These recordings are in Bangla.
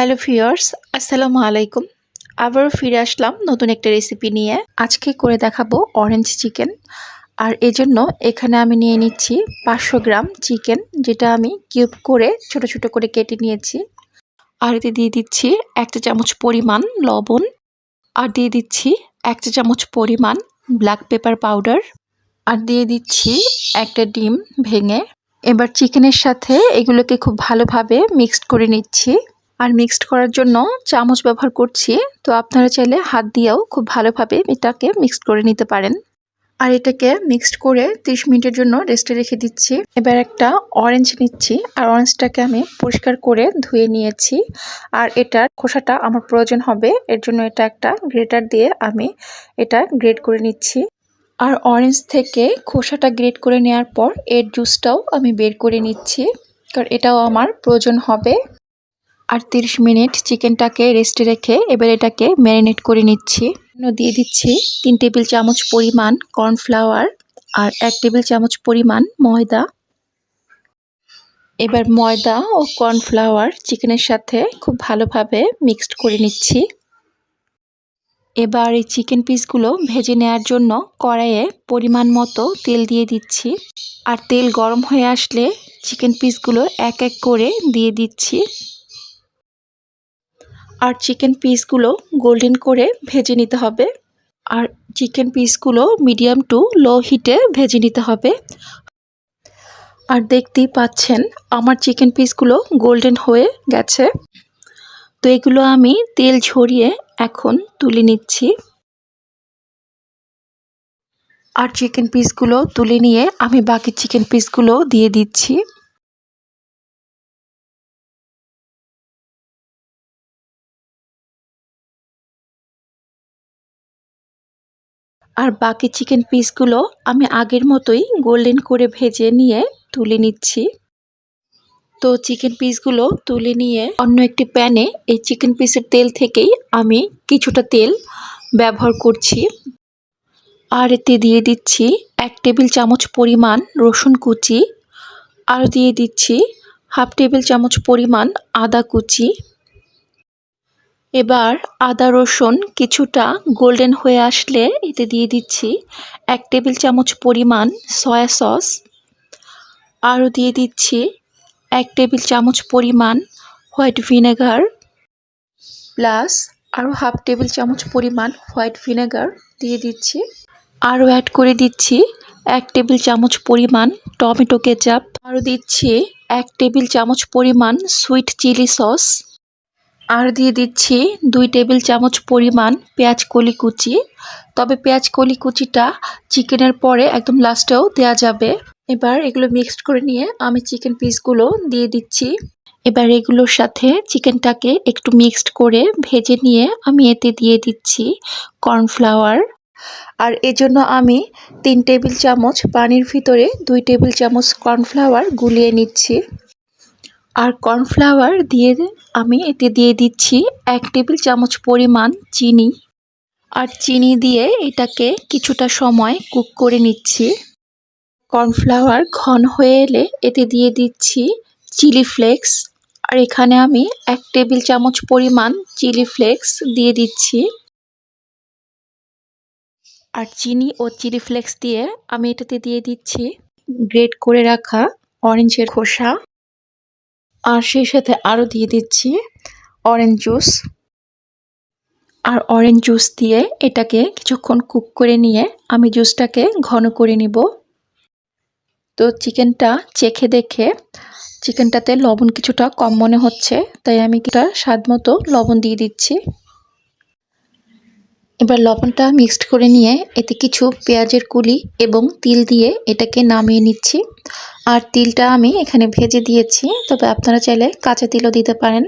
হ্যালো ফিয়ার্স আসসালামু আলাইকুম। আবার ফিরে আসলাম নতুন একটা রেসিপি নিয়ে। আজকে করে দেখাবো অরেঞ্জ চিকেন আর এজন্য এখানে আমি নিয়ে নিচ্ছি পাঁচশো গ্রাম চিকেন যেটা আমি কিউব করে ছোট ছোট করে কেটে নিয়েছি। আর এতে দিয়ে দিচ্ছি এক চা চামচ পরিমাণ লবণ। আর দিয়ে দিচ্ছি এক চা চামচ পরিমাণ ব্ল্যাক পেপার পাউডার আর দিয়ে দিচ্ছি একটা ডিম ভেঙে। এবার চিকেনের সাথে এগুলোকে খুব ভালোভাবে মিক্সড করে নিচ্ছি। আর মিক্সড করার জন্য চামচ ব্যবহার করছি। তো আপনারা চাইলে হাত দিয়েও খুব ভালোভাবে এটাকে মিক্সড করে নিতে পারেন। আর এটাকে মিক্সড করে 30 মিনিটের জন্য রেস্টে রেখে দিচ্ছি। এবার একটা অরেঞ্জ নিচ্ছি। আর অরেঞ্জটাকে আমি পরিষ্কার করে ধুয়ে নিয়েছি। আর এটার খোসাটা আমার প্রয়োজন হবে। এর জন্য এটা একটা গ্রেটার দিয়ে আমি এটা গ্রেড করে নিচ্ছি। আর অরেঞ্জ থেকে খোসাটা গ্রেড করে নেওয়ার পর এর জুসটাও আমি বের করে নিচ্ছি। কারণ এটাও আমার প্রয়োজন হবে। আর তিরিশ মিনিট চিকেনটাকে রেস্টে রেখে এবার এটাকে ম্যারিনেট করে নিচ্ছি। দিয়ে দিচ্ছি তিন টেবিল চামচ পরিমাণ কর্নফ্লাওয়ার আর এক টেবিল চামচ পরিমাণ ময়দা। এবার ময়দা ও কর্নফ্লাওয়ার চিকেনের সাথে খুব ভালোভাবে মিক্সড করে নিচ্ছি। এবার এই চিকেন পিসগুলো ভেজে নেওয়ার জন্য কড়াইয়ে পরিমাণ মতো তেল দিয়ে দিচ্ছি। আর তেল গরম হয়ে আসলে চিকেন পিসগুলো এক এক করে দিয়ে দিচ্ছি। আর চিকেন পিসগুলো গোল্ডেন করে ভেজে নিতে হবে। আর চিকেন পিসগুলো মিডিয়াম টু লো হিটে ভেজে নিতে হবে। আর দেখতেই পাচ্ছেন, আমার চিকেন পিসগুলো গোল্ডেন হয়ে গেছে। তো এগুলো আমি তেল ঝরিয়ে এখন তুলে নিচ্ছি। আর চিকেন পিসগুলো তুলে নিয়ে আমি বাকি চিকেন পিসগুলো দিয়ে দিচ্ছি। আর বাকি চিকেন পিসগুলো আমি আগের মতোই গোল্ডেন করে ভেজে নিয়ে তুলে নিচ্ছি। তো চিকেন পিসগুলো তুলে নিয়ে অন্য একটি প্যানে এই চিকেন পিসের তেল থেকেই আমি কিছুটা তেল ব্যবহার করছি। আর এতে দিয়ে দিচ্ছি এক টেবিল চামচ পরিমাণ রসুন কুচি। আর দিয়ে দিচ্ছি হাফ টেবিল চামচ পরিমাণ আদা কুচি। এবার আদা, রসুন কিছুটা গোল্ডেন হয়ে আসলে এতে দিয়ে দিচ্ছি এক টেবিল চামচ পরিমাণ সয়া সস। আরও দিয়ে দিচ্ছি এক টেবিল চামচ পরিমাণ হোয়াইট ভিনেগার প্লাস আরও হাফ টেবিল চামচ পরিমাণ হোয়াইট ভিনেগার দিয়ে দিচ্ছি। আরও অ্যাড করে দিচ্ছি এক টেবিল চামচ পরিমাণ টমেটো কেচাপ। আরও দিচ্ছি এক টেবিল চামচ পরিমাণ সুইট চিলি সস। আর দিয়ে দিচ্ছি দুই টেবিল চামচ পরিমাণ পেঁয়াজ কলি কুচি তবে পেঁয়াজ কলি কুচিটা চিকেনের পরে একদম লাস্টেও দেয়া যাবে। এবার এগুলো মিক্সড করে নিয়ে আমি চিকেন পিসগুলো দিয়ে দিচ্ছি। এবার এগুলোর সাথে চিকেনটাকে একটু মিক্সড করে ভেজে নিয়ে আমি এতে দিয়ে দিচ্ছি কর্নফ্লাওয়ার আর এজন্য আমি তিন টেবিল চামচ পানির ভিতরে দুই টেবিল চামচ কর্নফ্লাওয়ার গুলিয়ে নিচ্ছি। আর কর্নফ্লাওয়ার দিয়ে আমি এতে দিয়ে দিচ্ছি এক টেবিল চামচ পরিমাণ চিনি। আর চিনি দিয়ে এটাকে কিছুটা সময় কুক করে নিচ্ছি। কর্নফ্লাওয়ার ঘন হয়ে এলে এতে দিয়ে দিচ্ছি চিলি ফ্লেক্স আর এখানে আমি এক টেবিল চামচ পরিমাণ চিলি ফ্লেক্স দিয়ে দিচ্ছি। আর চিনি ও চিলি ফ্লেক্স দিয়ে আমি এটাতে দিয়ে দিচ্ছি। গ্রেট করে রাখা অরেঞ্জের খোসা। আর সেই সাথে আরও দিয়ে দিচ্ছি অরেঞ্জ জুস আর অরেঞ্জ জুস দিয়ে এটাকে কিছুক্ষণ কুক করে নিয়ে আমি জুসটাকে ঘন করে নিব। তো চিকেনটা চেখে দেখে চিকেনটাতে লবণ কিছুটা কম মনে হচ্ছে, তাই আমি কিছুটা স্বাদ মতো লবণ দিয়ে দিচ্ছি। এবার লবণটা মিক্সড করে নিয়ে এতে কিছু পেঁয়াজের কুলি এবং তিল দিয়ে এটাকে নামিয়ে নিচ্ছি। আর তিলটা আমি এখানে ভেজে দিয়েছি, তবে আপনারা চাইলে কাঁচা তিলও দিতে পারেন,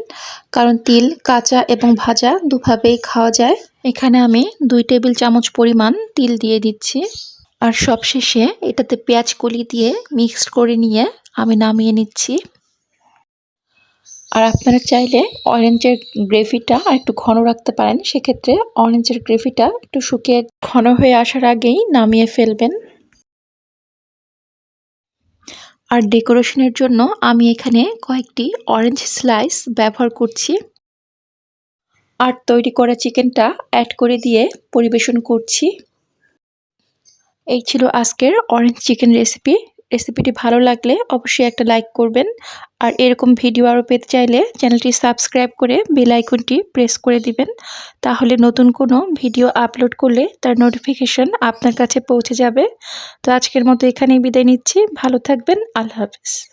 কারণ তিল কাঁচা এবং ভাজা দুভাবেই খাওয়া যায়। এখানে আমি দুই টেবিল চামচ পরিমাণ তিল দিয়ে দিচ্ছি। আর সবশেষে এটাতে পেঁয়াজ কলি দিয়ে মিক্সড করে নিয়ে আমি নামিয়ে নিচ্ছি। আর আপনারা চাইলে অরেঞ্জের গ্রেভিটা আর একটু ঘন রাখতে পারেন। সেক্ষেত্রে অরেঞ্জের গ্রেভিটা একটু শুকিয়ে ঘন হয়ে আসার আগেই নামিয়ে ফেলবেন। আর ডেকোরেশনের জন্য আমি এখানে কয়েকটি অরেঞ্জ স্লাইস ব্যবহার করছি। আর তৈরি করা চিকেনটা অ্যাড করে দিয়ে পরিবেশন করছি। এই ছিল আজকের অরেঞ্জ চিকেন রেসিপি রেসিপিটি ভালো লাগলে অবশ্যই একটা লাইক করবেন। আর এরকম ভিডিও আরও পেতে চাইলে চ্যানেলটি সাবস্ক্রাইব করে বেল আইকনটি প্রেস করে দিবেন। তাহলে নতুন কোনো ভিডিও আপলোড করলে তার নোটিফিকেশন আপনার কাছে পৌঁছে যাবে। তো আজকের মতো এখানেই বিদায় নিচ্ছি। ভালো থাকবেন। আল্লাহ হাফিজ।